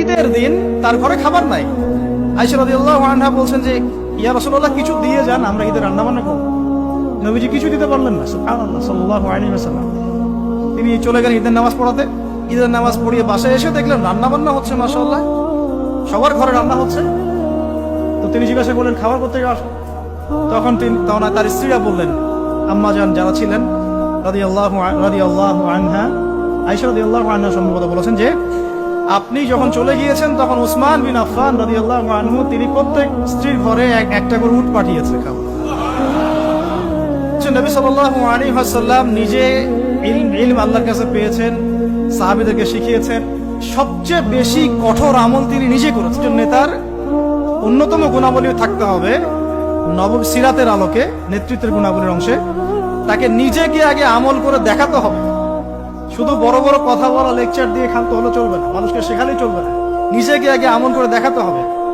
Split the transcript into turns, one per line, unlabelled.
ঈদের দিন তার ঘরে খাবার নাই। আইসা আনহা বলছেন যে, ইয়া রাসূলুল্লাহ, কিছু দিয়ে যান, আমরা ঈদের রান্না বান্না করব। নবীজি কিছু দিতে পারলেন না তিনি চলে গেলেন ঈদের নামাজ পড়াতে। ঈদের নামাজ পড়িয়ে বাসায় এসে দেখলেন রান্না বান্না হচ্ছে, মাশাআল্লাহ। সবার ঘরে রান্না হচ্ছে। তো তিনি জিজ্ঞাসা করলেন, খাবার করতে আসো তখন তিনি, তখন তার স্ত্রীরা বললেন, আম্মা যান, যারা ছিলেন রাদি আল্লাহ রাদি আল্লাহ আনহা আইসা রাদি আল্লাহ আনহা সম্ভবত বলেছেন যে আপনি যখন চলে গিয়েছেন, তখন উসমান বিন আফফান রাদি আল্লাহ আনহু, তিনি প্রত্যেক স্ত্রীর ঘরে এক, একটা করে উট পাঠিয়েছে খাবার হচ্ছে নবী সাল্লাল্লাহু আলাইহি ওয়াসাল্লাম নিজে ইলম ইলম আল্লাহর কাছে পেয়েছেন, সাহাবীদেরকে শিখিয়েছেন। সবচেয়ে বেশি কঠোর আমল তিনি নিজে করেছেন। নেতার অন্যতম গুণাবলী থাকতে হবে। নব সিরাতের আলোকে, নেতৃত্বের গুণাবলীর অংশে, তাকে নিজে গিয়ে আগে আমল করে দেখাতে হবে। শুধু বড় বড় কথা বলা লেকচার দিয়ে খান্ত হলে চলবে না। মানুষকে শেখালেই চলবে না। নিজেকে আগে আমন করে দেখাতে হবে।